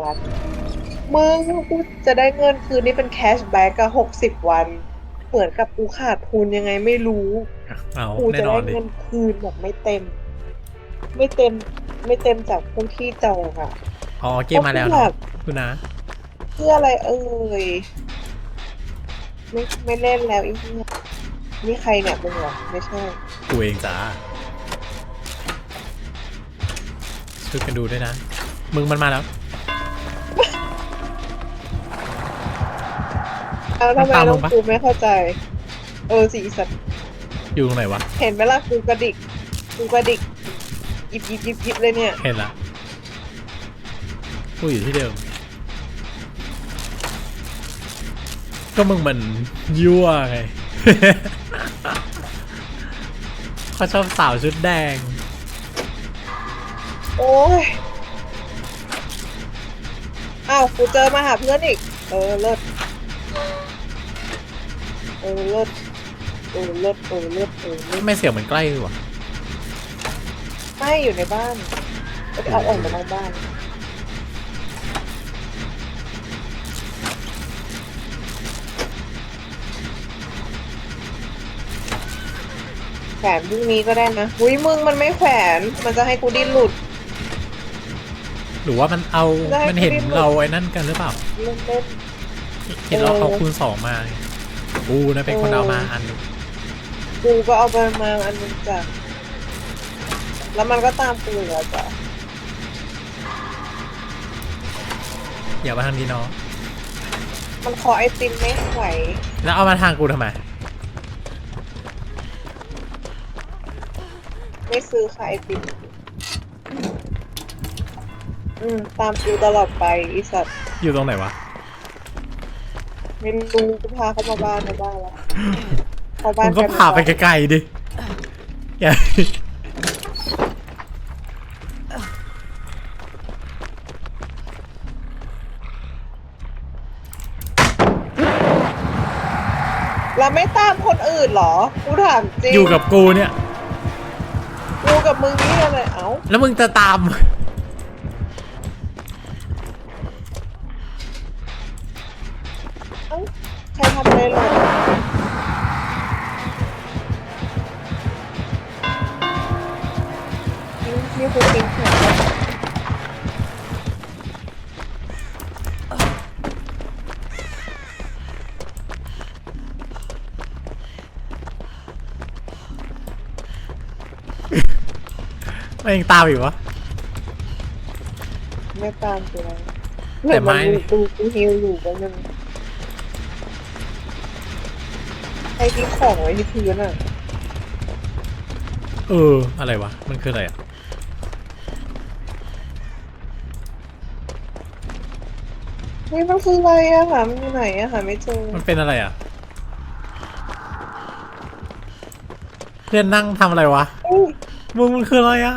วันมึงกูจะได้เงินคืนนี่เป็นแคชแบ็กอะหกสิบวัน เหมือนกับกูขาดทุนยังไงไม่รู้ เอากูแน่จะนอได้นดิเงินคืนแบบไม่เต็ม ไม่เต็ม ไม่เต็มจากผู้ที่จองอะอ๋อเกมมาแล้วแบเนาะบคุณนะ เพื่ออะไรเอ่ยไม่ไม่เล่นแล้วอีกเนี่ยนี่ใครเนี่ยมึงเหรอไม่ใช่ กูเองจ้าช่วยกันดูด้วยนะ มึงมันมาแล้ว เอาทำไมมันตามมึต้องงปะกูไม่เข้าใจ เออสีสัตว์อยู่ตรงไหนวะ เห็นไหมล่ะกูกระดิกกูกระดิกหยิบหยิบหยิบหยิบเลยเนี่ย เห็นละกูอยู่ที่เดิม ก็มึงมันยั่วไง เขาชอบสาวชุดแดง โอ้ย อ้าว กูเจอมาหาเพื่อนอีก เออ เลิศ เออเลิศเออเลิศเออเลิศเออเลิศไม่เสียงเหมือนใกล้เลยวะไม่อยู่ในบ้านก็จะเอาออกมานอกบ้านแขวนพรุ่งนี้ก็ได้นะอุ้ยมึงมันไม่แขวน มันจะให้กูดิ้นหลุด หรือว่ามันเอาได้มันเห็นไม่ได้เราไอ้นั่นกันหรือเปล่า เล่นเล่นเห็นเราเออเขาคูณสองมาไง กูนะเป็นคนเออเอามาอันหนึงกูก็เอาไปมาอันนึงจ้ะแล้วมันก็ตามกูอยู่แล้วจ้ะอย่ามาทางนี้เนาะมันขอไอติมไม่ไหวแล้วเอามาทางกูทำไมไม่ซื้อค่ะไอติมอืมตามกูตลอดไปอีสัตว์อยู่ตรงไหนวะ ไม่รู้กูพาเขามาบ้านมาบ้านแล้วเขาบ้ามึนงก็นพาไปไกลๆดิอย่าเราไม่ตามคนอื่นเหรอกูถามจริงอยู่กับกูเนี่ย กูกับมึงนี่อะไรเอ้าแล้วมึงจะตาม ครทำอะไรหรอนี่นี่คือจริงเหรอมันยังตามอยู่วะ ไม่ตามกูแล้วแต่ไม่เหอนนดูกูฮิวอยู่กันนึง ใครทิ้งของไว้ที่พื้นอะเออ อะไรวะ มันคืออะไรอะเฮ้ยมันคืออะไรอะหามันอยู่ไหนอะหาไม่เจอมันเป็นอะไรอะ เพื่อนนั่งทำอะไรวะ อุ้ยมึงมันคืออะไรอะ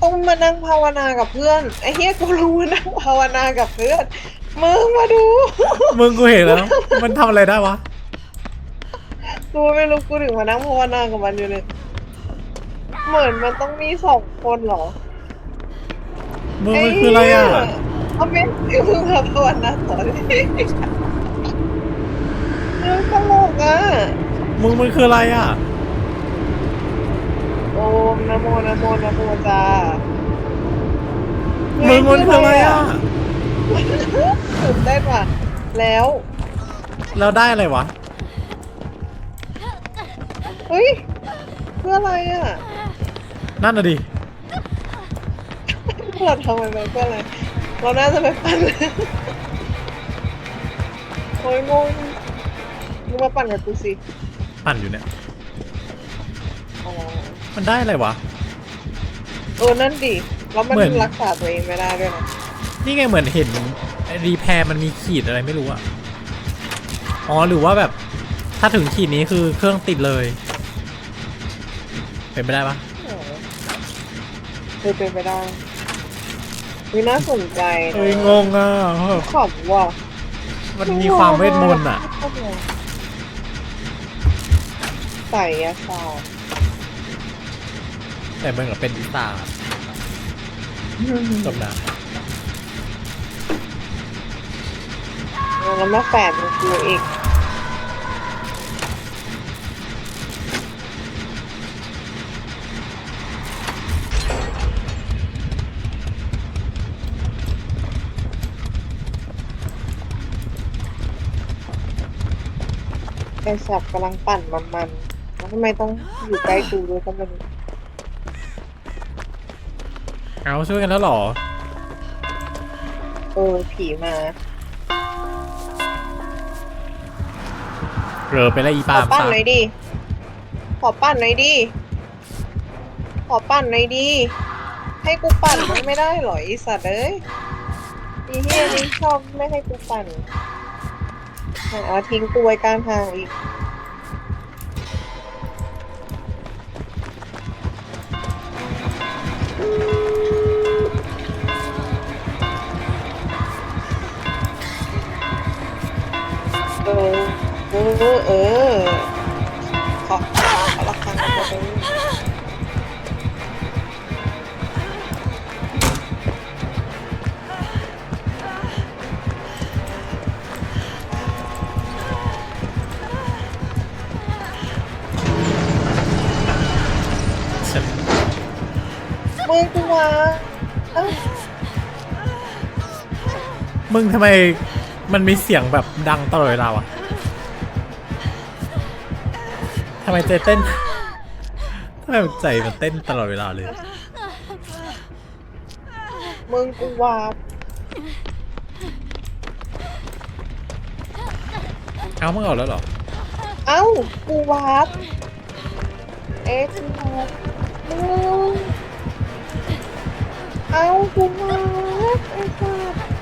ต้องมานั่งภาวนากับเพื่อนไอ้เฮียกูรู้ว่านั่งภาวนากับเพื่อน มึงมาดู มึงกูเห็นแล้ว มันทำอะไรได้วะ กูไม่รู้กูถึงมานั่งภาวนากับมันอยู่เลย เหมือนมันต้องมีสองคนเหรอมึงมันคืออะไรอะ เอาเมนที่มึงมาภาวนาต่อดิเรื่องตลกอะ มึงมันคืออะไรอะ โอมนะโมนะโมนะโมจ้ามึงมันคืออะไรอะ ตื่นเต้นว่ะ แล้วแล้วได้อะไรวะ เฮ้ยเพื่ออะไรอะนั่นน่ะดิ เราทำไมไปเพื่ออะไร เราน่าจะไปปั่นโอ้ยงงมึงมาปั่นกับกูสิปั่นอยู่เนี่ย อ๋อมันได้อะไรวะ เออนั่นดิแล้วมันเหมือน รักษาตัวเองไม่ได้ด้วยนะ นี่ไงเหมือนเห็นรีแพร์มันมีขีดอะไรไม่รู้อะอ๋อหรือว่าแบบถ้าถึงขีดนี้คือเครื่องติดเลย เป็นไปได้ปะอ๋อเคยเป็นไปได้วิน่าสนใจนะเอ้ยงงอะขอบว่ะมันมีความเวทมนต์อะใส่ยาสาวแต่มึงอะเป็นอีตาจบนะ แล้วมาแฝดมันกูอีกไอสัตว์กำลังปั่นมันๆแล้วทำไมต้องอยู่ใกล้กูด้วยก็ไม่รู้เอาช่วยกันแล้วเหรอ เออผีมา เรอไปแล้วอีขปาอล์มปั่นหน่อยดิ ขอปั่นหน่อยดิ ขอปั่นหน่อยดิ ให้กูปั่นมันไม่ได้เหรอไอสัตว์เอ้ยอีเฮียนี่ชอบไม่ให้กูปั่นเอาทิ้งกูไว้กลางทางอีกเออ เออเออขอขอละครั้งก็ได้มึงกูวะเอ้ามึงทำไมมันมีเสียงแบบดังตลอดเวลาอะำไมใจเต้นทำไมใจมันเต้นตลอดเวลาเลย มึงกูวาบเอามึงเอาแล้วเหรอ เอ้า กูวาบเอ๊ะกูวาบมึงเอ้า กูวาบไอ้สัส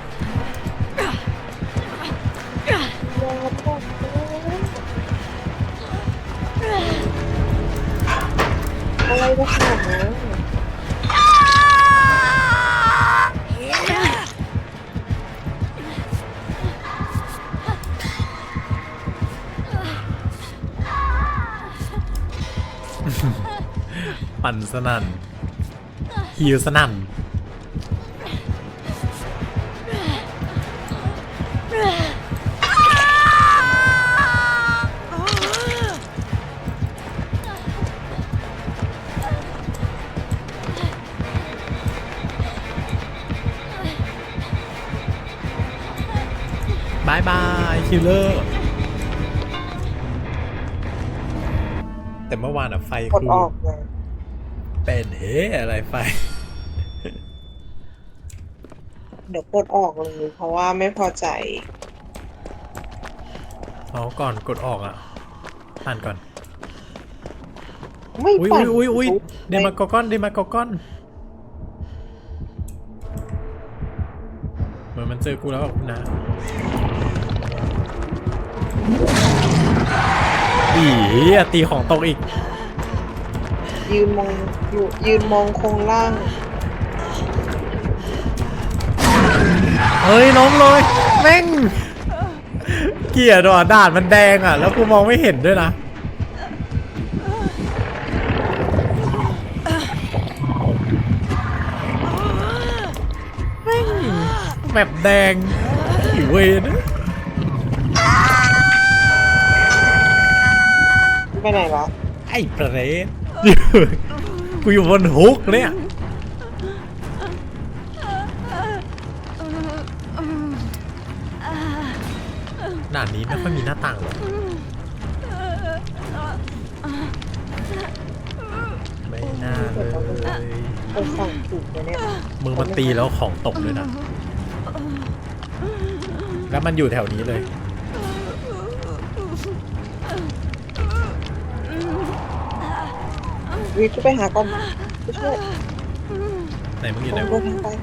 อะไรจะขนาดนั้นปั่นสนั่นฮิวสนั่นายบายคิลเลอร์ แต่เมื่อวานอะไฟกดคือออกเลยเป็นเฮอะไรไฟ เดี๋ยวกดออกเลยเพราะว่าไม่พอใจ เอาก่อนกดออกอะอ่านก่อน ไม่อุ้ยปั่นอุ้ยอุ้ยอุ้ยทุบเดมากอกอนเดมากอกอนเหมือนมันเจอกูแล้วแบบนะ อีอะตีของตกอีก ยืนมองอยู่ยืนมองโครงล่าง เฮ้ยล้มเลยแม่ง เกลียดว่ะด่านมันแดงอะ แล้วกูมองไม่เห็นด้วยนะ แม่งแบบแดงอีเวนอะ ไปไหนวะไอ้เปรตกูอยู่บนฮุกเนี่ยด่านนี้ไม่ค่อยมีหน้าต่างหรอกไม่น่าเลยไปสั่งถูกเลยเนี่ยมึงมันตีแล้วของตกด้วยนะ แล้วมันอยู่แถวนี้เลย วิทย์ก็ไปหาก่อนไปช่วยไหนมึงอยู่ไหนกำลังวะเดินทาง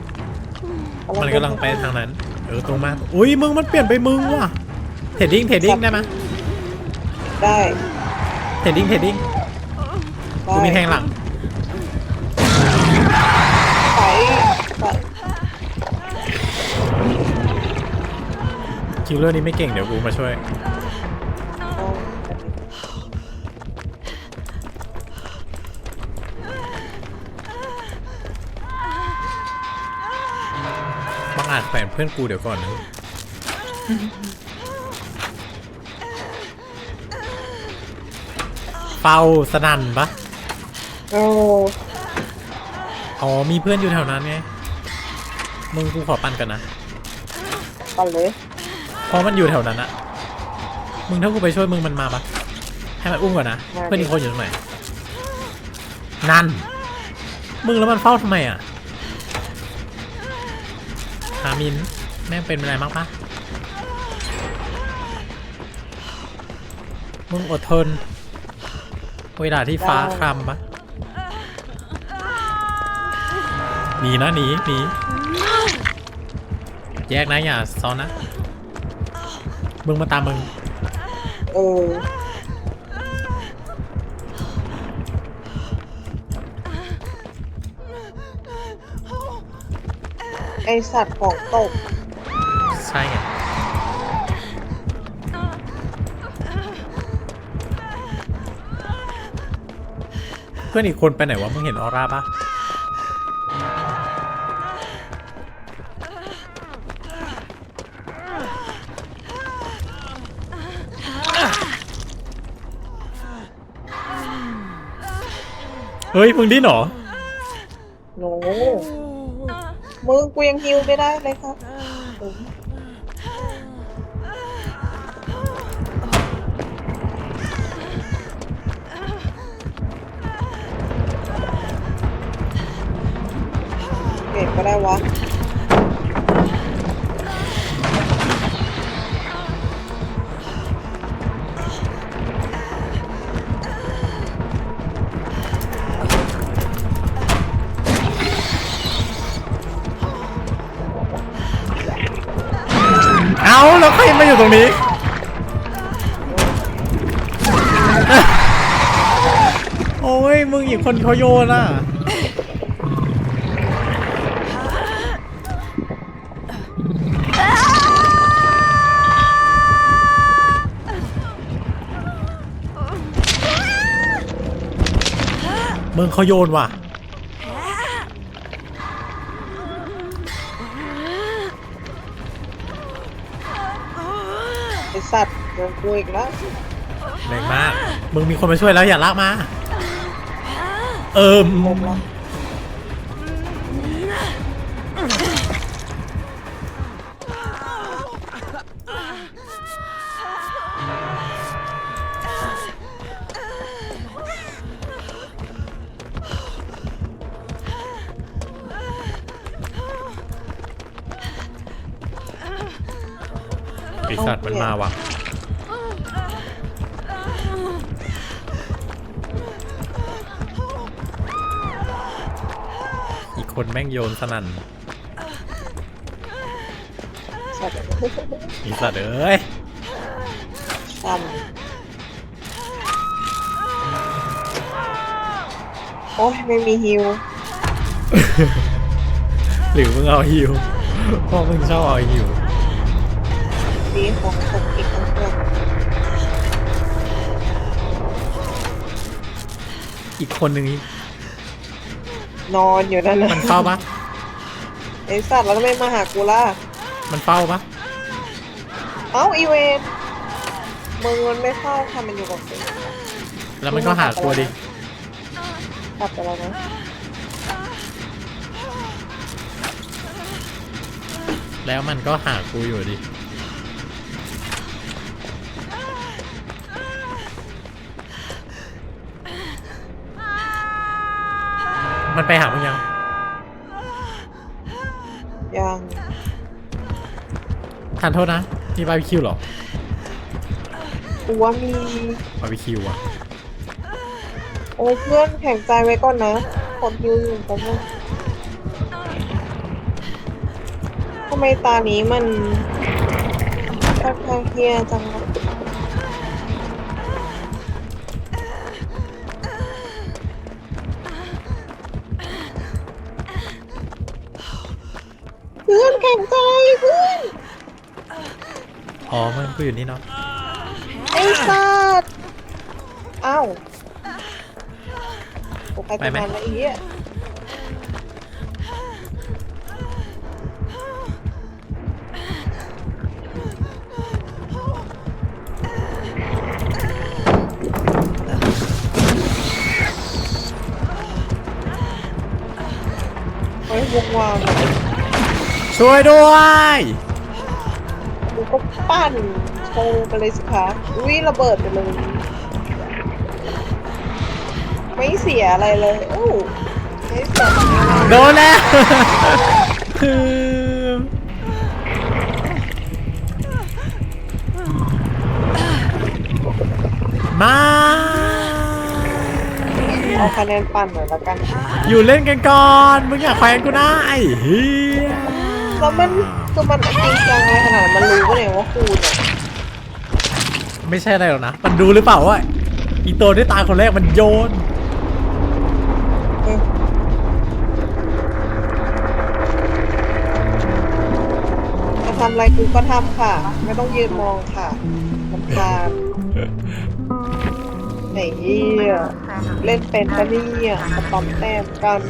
ไปมันกำลังไปทางนั้น เออตรงมาอุ้ยมึงมันเปลี่ยนไปมึงว่ะเทรดดิ้งเทรดดิ้งได้ไหมยได้เทรดดิ้งเทรดดิ้งได้กูมีแทงหลังไปไปคิลเลอร์นี้ไม่เก่งเดี๋ยวกูมาช่วย เพื่อนกูเดี๋ยวก่อนนะเฝ้าสนั่นปะโออ๋อมีเพื่อนอยู่แถวนั้นไงมึงกูขอปั่นกันนะปั่นเลยเพราะมันอยู่แถวนั้นอะมึงถ้ากูไปช่วยมึงมันมาปะให้มันอุ้มก่อนนะเพื่อนอีกคนอยู่ตรงไหนนั่น มึงแล้วมันเฝ้าทำไมอะ หามิน แม่งเป็นอะไรมากปะมึงอดทน เวลาที่ฟ้าครามปะหนีนะหนีหนีแยกนะอย่าซ้อนนะ มึงมาตามมึง เออ ไอสัตว์ของตก ใช่ไงเพื่อนอีกคนไปไหนวะมึงเห็นออร่าปะเฮ้ยมึงดิ้นเหรอ โน มึงกูยังฮิวไม่ได้เลยครับ แล้วใครมาอยู่ตรงนี้ โอ้ย มึงอีกคนเขาโยนอะ มึงเขาโยนว่ะ โดนกูอีกแล้วแรงมาก มึงมีคนมาช่วยแล้วอย่าลากมา เอิมงงแล้วไอสัตว์มันมาว่ะ คนแม่งโยนสนั่นสัตว์อีสัตว์เอ้ยซ้ำโอ้ยไม่มีฮิวหรือมึงเอาหิวเพราะมึงชอบเอาหิวดีของตกอีกทั้งเพื่อนอีกคนหนึ่ง นอนอยู่นั่นนะมันเฝ้าปะไอสัตว์แล้วทำไมมาหากูล่ะ มันเฝ้าปะเอ้าอีเวนมึงมันไม่เข้าค่ะมันอยู่กับกูแล้วมันก็หาตัวดิกลับไปแล้วนะแล้วมันก็หากูอยู่ดิ มันไปหามึงยัง ยังทานโทษนะ มีบาร์บีคิวเหรอ กูว่ามี บาร์บีคิวอะโอ้ยเพื่อนแข็งใจไว้ก่อนนะกดฮิวอยู่แป๊บนึงทำไมตานี้มันค่อนข้างเฮียจังวะ อ๋อมันกูอยู่นี่เนาะไอ้สัตว์เอ้าไปไหมันไอ้เหี้ยวงวางช่วยด้วย กูก็ ปั้นโชว์ไปเลยสิคะอุ้ยระเบิดไปเลย ไม่เสียอะไรเลยอู้ไม่เสียอะไรเลยโดนแล้วคือมาเอาคะแนนปั่นหน่อยละกันอยู่เล่นกันก่อน มึงอยากแขวนกูนะไอ้เฮียแล้วมัน คือมันจริงจังอะไรขนาดนั้นมันรู้ปะเนี่ยว่าครูเนี่ยไม่ใช่อะไรหรอกนะ มันดูหรือเปล่าว่าอีตัวที่ตายคนแรกมันโยน เออจะทำอะไรกูก็ทำค่ะ ไม่ต้องยืนมองค่ะลำคาญไหนเหี้ยเล่นเป็นปะเนี่ยกระป๋อมแต้มกัน